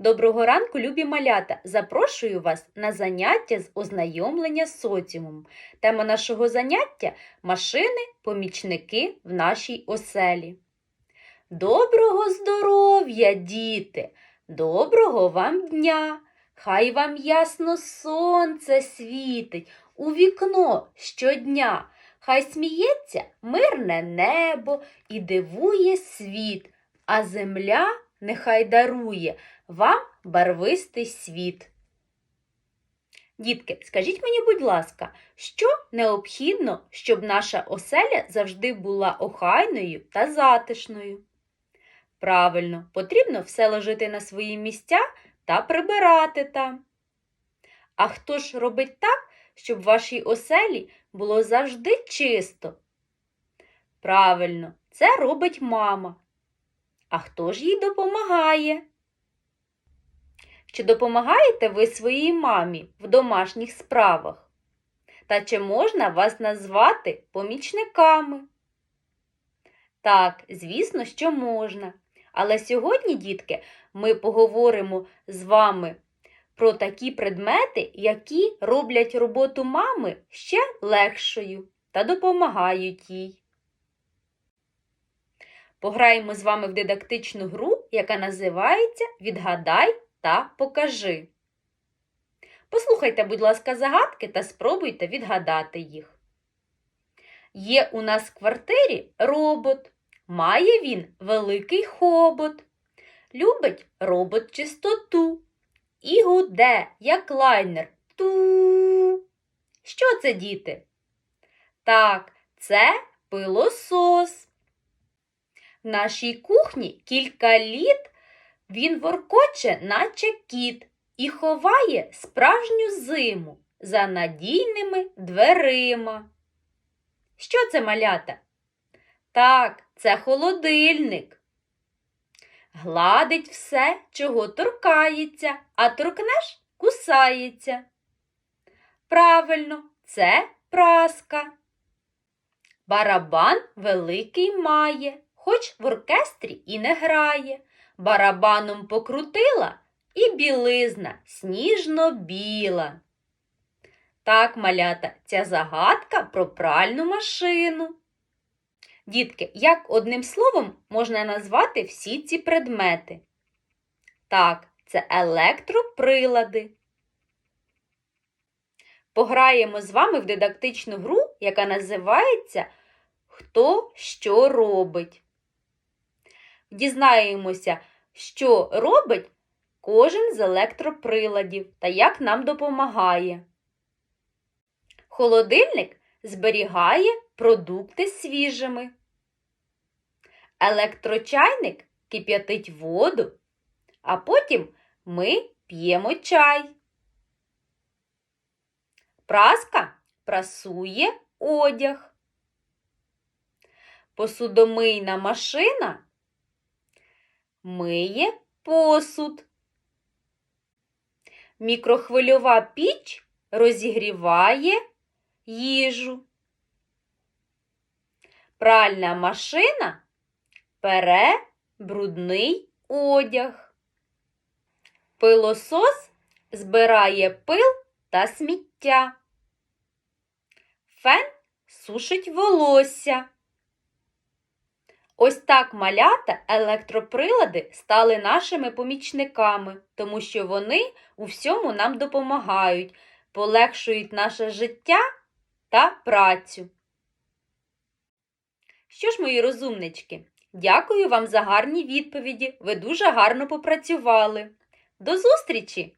Доброго ранку, любі малята! Запрошую вас на заняття з ознайомлення з соціумом. Тема нашого заняття машини, помічники в нашій оселі. Доброго здоров'я, діти! Доброго вам дня! Хай вам ясно сонце світить у вікно щодня. Хай сміється мирне небо і дивує світ, а земля нехай дарує вам барвистий світ. Дітки, скажіть мені, будь ласка, що необхідно, щоб наша оселя завжди була охайною та затишною? Правильно, потрібно все ложити на свої місця та прибирати там. А хто ж робить так, щоб в вашій оселі було завжди чисто? Правильно, це робить мама. А хто ж їй допомагає? Чи допомагаєте ви своїй мамі в домашніх справах? Та чи можна вас назвати помічниками? Так, звісно, що можна. Але сьогодні, дітки, ми поговоримо з вами про такі предмети, які роблять роботу мами ще легшою та допомагають їй. Пограємо з вами в дидактичну гру, яка називається Відгадай та покажи. Послухайте, будь ласка, загадки та спробуйте відгадати їх. Є у нас в квартирі робот. Має він великий хобот. Любить робот чистоту. І гуде, як лайнер. Ту. Що це, діти? Так, це пилосос. В нашій кухні кілька літ він воркоче, наче кіт, і ховає справжню зиму за надійними дверима. Що це малята? Так, це холодильник. Гладить все, чого торкається, а торкнеш кусається. Правильно, це праска. Барабан великий має, хоч в оркестрі і не грає. Барабаном покрутила і білизна сніжно-біла. Так, малята, ця загадка про пральну машину. Дітки, як одним словом можна назвати всі ці предмети? Так, це електроприлади. Пограємо з вами в дидактичну гру, яка називається Хто що робить. Дізнаємося, що робить кожен з електроприладів та як нам допомагає. Холодильник зберігає продукти свіжими. Електрочайник кип'ятить воду, а потім ми п'ємо чай. Праска прасує одяг. Посудомийна машина миє посуд. Мікрохвильова піч розігріває їжу. Пральна машина пере брудний одяг. Пилосос збирає пил та сміття. Фен сушить волосся. Ось так малята електроприлади стали нашими помічниками, тому що вони у всьому нам допомагають, полегшують наше життя та працю. Що ж, мої розумнички, дякую вам за гарні відповіді. Ви дуже гарно попрацювали. До зустрічі!